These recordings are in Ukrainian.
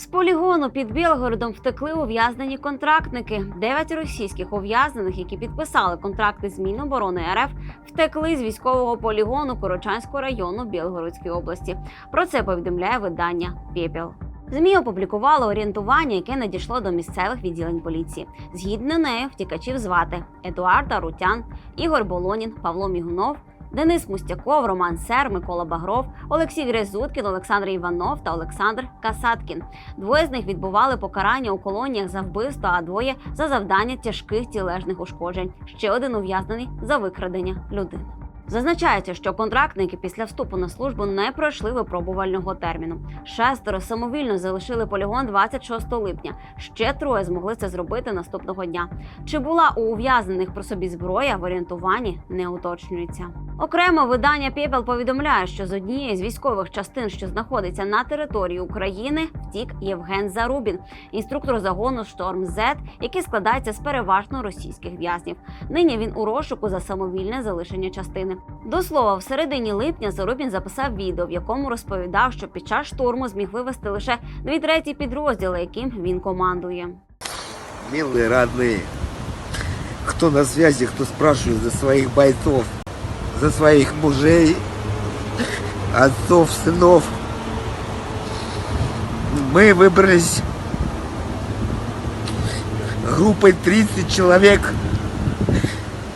З полігону під Білгородом втекли ув'язнені контрактники. Дев'ять російських ув'язнених, які підписали контракти з Міноборони РФ, втекли з військового полігону Корочанського району Білгородської області. Про це повідомляє видання Пепел. ЗМІ опублікувало орієнтування, яке надійшло до місцевих відділень поліції. Згідно нею, втікачів звати Едуард Арутян, Ігор Болонін, Павло Мігунов, Денис Мустяков, Роман Сер, Микола Багров, Олексій Грязуткін, Олександр Іванов та Олександр Касаткін. Двоє з них відбували покарання у колоніях за вбивство, а двоє за завдання тяжких тілесних ушкоджень. Ще один ув'язнений за викрадення людини. Зазначається, що контрактники після вступу на службу не пройшли випробувального терміну. Шестеро самовільно залишили полігон 26 липня. Ще троє змогли це зробити наступного дня. Чи була у ув'язнених при собі зброя в орієнтуванні не уточнюється. Окремо видання Пепел повідомляє, що з однієї з військових частин, що знаходиться на території України, втік Євген Зарубін, інструктор загону Шторм Зет, який складається з переважно російських в'язнів. Нині він у розшуку за самовільне залишення частини. До слова, в середині липня Зарубін записав відео, в якому розповідав, що під час штурму зміг вивести лише дві треті підрозділи, яким він командує. Милые родные, кто на связи, кто спрашивает за своих бойцов, за своих мужей, отцов, сынов. Мы выбрались группой 30 человек,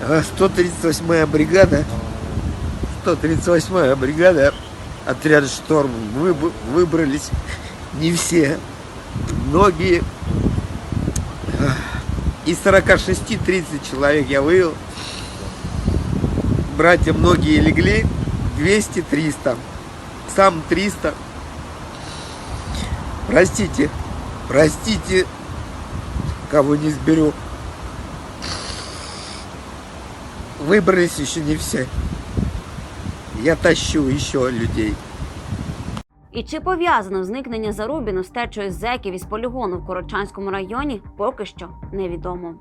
э, 138-я бригада, 138-я бригада, отряд «Шторм», Выб- выбрались не все, многие из 46-30 человек я вывел. Братья многие легли. 200-300. Сам 300. Простите. Простите, кого не сберу. Выбрались еще не все. Я тащу еще людей. І чи пов'язано зникнення Зарубіну з течою зеків із полігону в Корочанському районі, поки що невідомо.